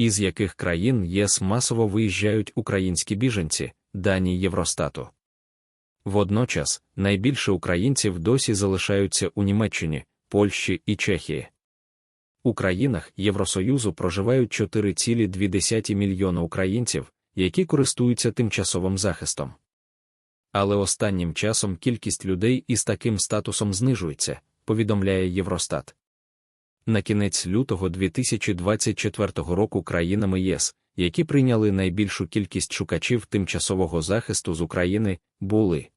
Із яких країн ЄС масово виїжджають українські біженці, дані Євростату. Водночас найбільше українців досі залишаються у Німеччині, Польщі і Чехії. У країнах Євросоюзу проживають 4,2 мільйона українців, які користуються тимчасовим захистом. Але останнім часом кількість людей із таким статусом знижується, повідомляє Євростат. На кінець лютого 2024 року країнами ЄС, які прийняли найбільшу кількість шукачів тимчасового захисту з України, були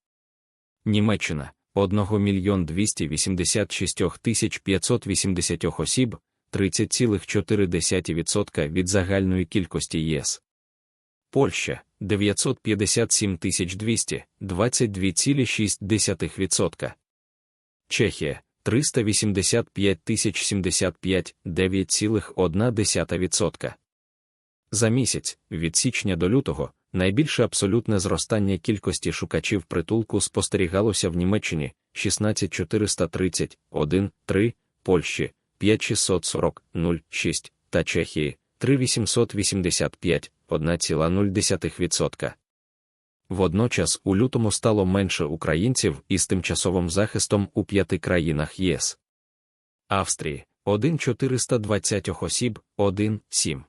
Німеччина 1 мільйон 286 тисяч 580 осіб, 30,4% від загальної кількості ЄС. Польща 957 200, 22,6%. Чехія 385 075, 9,1%. За місяць, від січня до лютого, найбільше абсолютне зростання кількості шукачів притулку спостерігалося в Німеччині 16430, 1, 3, Польщі 5640, 0, 6 та Чехії 3885, 1,0%. Водночас у лютому стало менше українців із тимчасовим захистом у п'яти країнах ЄС. Австрії 1,420 осіб, 1, 7.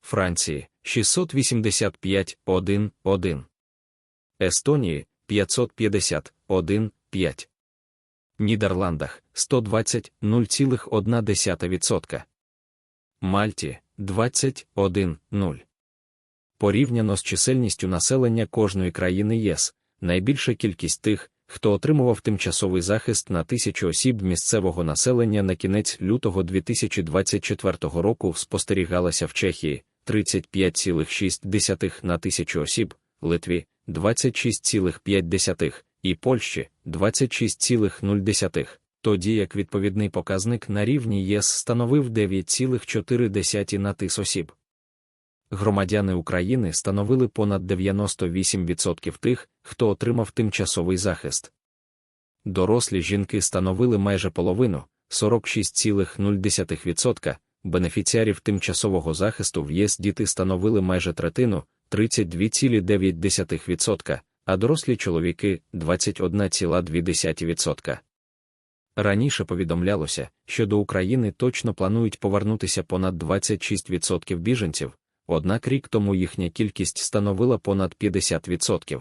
Франції 685, 1, 1. Естонії 550, 1, 5. Нідерландах 120, 0,1%. Мальті 21, 0. Порівняно з чисельністю населення кожної країни ЄС, найбільша кількість тих, хто отримував тимчасовий захист на тисячу осіб місцевого населення на кінець лютого 2024 року спостерігалася в Чехії 35,6 на тисячу осіб, Литві 26,5 і Польщі 26,0, тоді як відповідний показник на рівні ЄС становив 9,4 на тис осіб громадяни України становили понад 98% тих, хто отримав тимчасовий захист. Дорослі жінки становили майже половину 46,0%, бенефіціарів тимчасового захисту в ЄС діти становили майже третину 32,9%, а дорослі чоловіки 21,2%. Раніше повідомлялося, що до України точно планують повернутися понад 26% біженців, однак рік тому їхня кількість становила понад 50%.